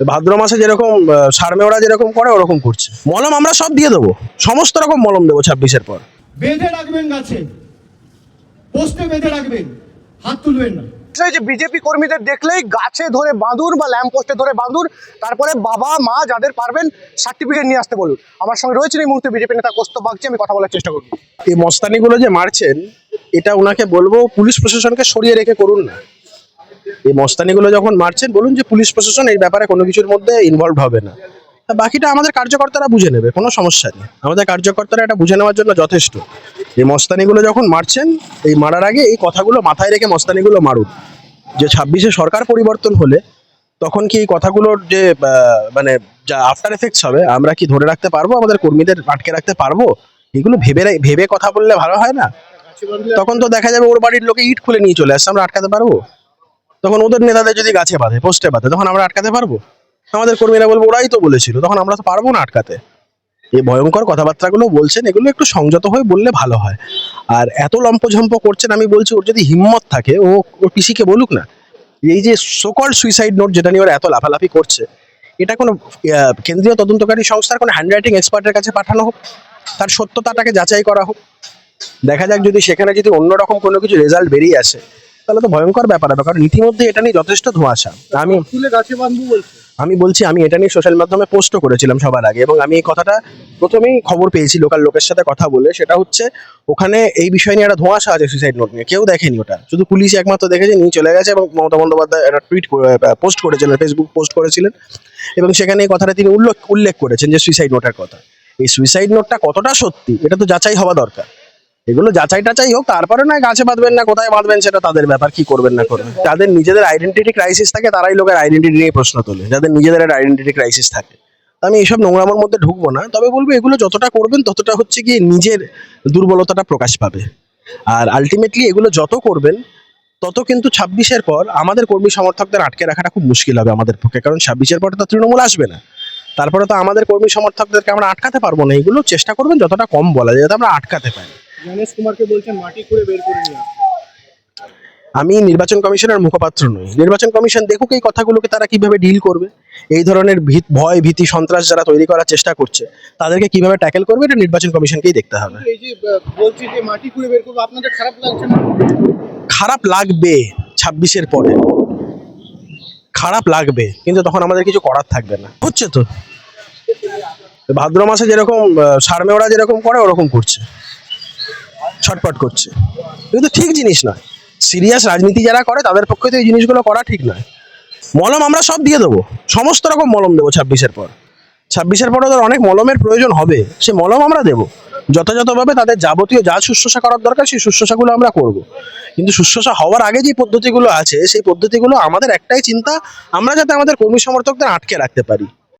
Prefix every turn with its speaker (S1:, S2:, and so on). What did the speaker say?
S1: ভাদ্র মাসে যেরকম সারমেওরা যেরকম করে ওরকম করছে। মলম আমরা সব দিয়ে দেবো। সমস্ত রকম মলম দেবো ছাব্বিশের পর।
S2: বেঁধে রাখবেন গাছে। পোস্টে বেঁধে রাখবেন। হাত তুলবেন না।
S3: যে বিজেপি কর্মীদের দেখলেই গাছে ধরে বাঁদুর বা ল্যাম্প পোস্টে ধরে বাঁদুর তারপরে বাবা মা যাদের পারবেন সার্টিফিকেট নিয়ে আসতে বলুন। আমার সঙ্গে রয়েছেন এই মুহূর্তে বিজেপি নেতা কোস্ত বাগচি আমি কথা বলার চেষ্টা করব।
S1: এই মস্তানিগুলো যে মারছেন এটা ওনাকে বলব পুলিশ প্রশাসনকে সরিয়ে রেখে করুন না। এই মস্তানিগুলো যখন মারছেন, বলুন যে পুলিশ প্রশাসন এই ব্যাপারে কোনো কিছুর মধ্যে ইনভলভ হবে না। বাকিটা আমাদের কার্যকর্তারা বুঝে নেবে, কোনো সমস্যা নেই। আমাদের কার্যকর্তারা এটা বুঝে নেওয়ার জন্য যথেষ্ট। এই মস্তানিগুলো যখন মারছেন, এই মারার আগে এই কথাগুলো মাথায় রেখে মস্তানিগুলো মারুন। যে ছাব্বিশে সরকার পরিবর্তন হলে তখন কি এই কথাগুলোর যে মানে যা আফটার এফেক্টস হবে, আমরা কি ধরে রাখতে পারব? আমাদের কর্মীদের আটকে রাখতে পারব? এগুলো ভেবে ভেবে কথা বললে ভালো হয় না? তখন তো দেখা যাবে ওর বাড়ির লোকে ইট খুলে নিয়ে চলে আসছে, আমরা আটকাতে পারব? তখন ওদের নেতাদের যদি গাছে বাঁধে, পোস্টে বাঁধে, তখন আমরা আটকাতে পারব? আমাদের কর্মীরা বলব, ওরাই তো বলেছিল, তখন আমরা তো পারব না আটকাতে। এই ভয়ঙ্কর কথাবার্তাগুলো বলছেন, এগুলো একটু সংযত হয়ে বললে ভালো হয়। আর এত লম্পঝম্প করছেন, আমি বলছি, ওর যদি হিম্মত থাকে, ও ওর পিসিকে বলুক না, এই যে সোকল সুইসাইড নোট যেটা নিয়ে ওরা এত লাফালাফি করছে, এটা কোনো কেন্দ্রীয় তদন্তকারী সংস্থার কোনো হ্যান্ডরাইটিং এক্সপার্টের কাছে পাঠানো হোক, তার সত্যতাটাকে যাচাই করা হোক। দেখা যাক যদি সেখানে যদি অন্যরকম কোনো কিছু রেজাল্ট বেরিয়ে আসে তাহলে তো ভয়ঙ্কর ব্যাপার হবে কারণ ইতিমধ্যে এটা নিয়ে যথেষ্ট ধোঁয়াশা। আমি
S2: তুলে গাছে বাঁধবো বলছে।
S1: আমি বলছি আমি এটা নিয়ে সোশ্যাল মাধ্যমে পোস্টও করেছিলাম সবার আগে এবং আমি এই কথাটা প্রথমেই খবর পেয়েছি লোকাল লোকের সাথে কথা বলে সেটা হচ্ছে ওখানে এই বিষয় নিয়ে একটা ধোঁয়াশা আছে সুইসাইড নোট নিয়ে কেউ দেখেনি ওটা। শুধু পুলিশ একমাত্র দেখেছে নিয়ে চলে গেছে এবং মমতা বন্দ্যোপাধ্যায় একটা টুইট পোস্ট করেছিলেন ফেসবুক পোস্ট করেছিলেন এবং সেখানে এই কথাটা তিনি উল্লেখ উল্লেখ করেছেন যে সুইসাইড নোটের কথা। এই সুইসাইড নোটটা কতটা সত্যি এটা তো যাচাই হওয়া দরকার। এগুলো যাচাই টাচাই হোক, তারপরে না গাছে বাঁধবেন না, কোথায় বাঁধবেন সেটা তাদের ব্যাপার, কি করবেন না করবেন। যাদের নিজেদের আইডেন্টিটি ক্রাইসিস থাকে, তারাই লোকের আইডেন্টিটি নিয়ে প্রশ্ন তোলে, যাদের নিজেদের আইডেন্টিটি ক্রাইসিস থাকে। আমি এইসব নোংরামের মধ্যে ঢুকবো না, তবে বলব এগুলো যতটা করবেন, ততটা হচ্ছে গিয়ে নিজের দুর্বলতাটা প্রকাশ পাবে। আর আলটিমেটলি এগুলো যত করবেন, তত কিন্তু ছাব্বিশের পর আমাদের কর্মী সমর্থকদের আটকে রাখাটা খুব মুশকিল হবে আমাদের পক্ষে, কারণ ছাব্বিশের পরে তো তৃণমূল আসবে না। তারপরে তো আমাদের কর্মী সমর্থকদেরকে আমরা আটকাতে পারব না, এগুলো চেষ্টা করবেন যতটা কম বলা যায়, যাতে আমরা আটকাতে পারি।
S2: গণেশ কুমারকে বলছেন মাটি খুঁড়ে বের করে নিয়ে
S1: আমি নির্বাচন কমিশনের মুখপাত্র নই। নির্বাচন কমিশন দেখুক এই কথাগুলোকে তারা কীভাবে ডিল করবে এই ধরনের ভীত ভয় ভীতি সন্ত্রাস যারা তৈরি করার চেষ্টা করছে তাদেরকে কীভাবে ট্যাকেল করবে এটা নির্বাচন কমিশনকেই দেখতে হবে।
S2: এই যে বলছি যে মাটি খুঁড়ে বের করব আপনাদের খারাপ লাগছে না?
S1: খারাপ লাগবে ছাব্বিশের পরে। খারাপ লাগবে কিন্তু তখন আমাদের কিছু করার থাকবে না। হচ্ছে তো। ভাদ্র মাসে যেরকম সারমেওরা যেরকম করে ওরকম করছে। ছটপট করছে। কিন্তু ঠিক জিনিস নয়। সিরিয়াস রাজনীতি যারা করে, তাদের পক্ষে তো এই জিনিসগুলো করা ঠিক নয়। মলম আমরা সব দিয়ে দেবো। সমস্ত রকম মলম দেবো ছাব্বিশের পর। ছাব্বিশের পরে ওদের অনেক মলমের প্রয়োজন হবে। সে মলম আমরা দেবো। যথাযথভাবে তাদের যাবতীয় যা শুশ্রূষা করার দরকার, সেই শুশ্রূষাগুলো আমরা করব। কিন্তু শুশ্রূষা হওয়ার আগে যে পদ্ধতিগুলো আছে, সেই পদ্ধতিগুলো আমাদের একটাই চিন্তা। আমরা যাতে আমাদের কর্মী সমর্থকদের আটকে রাখতে পারি।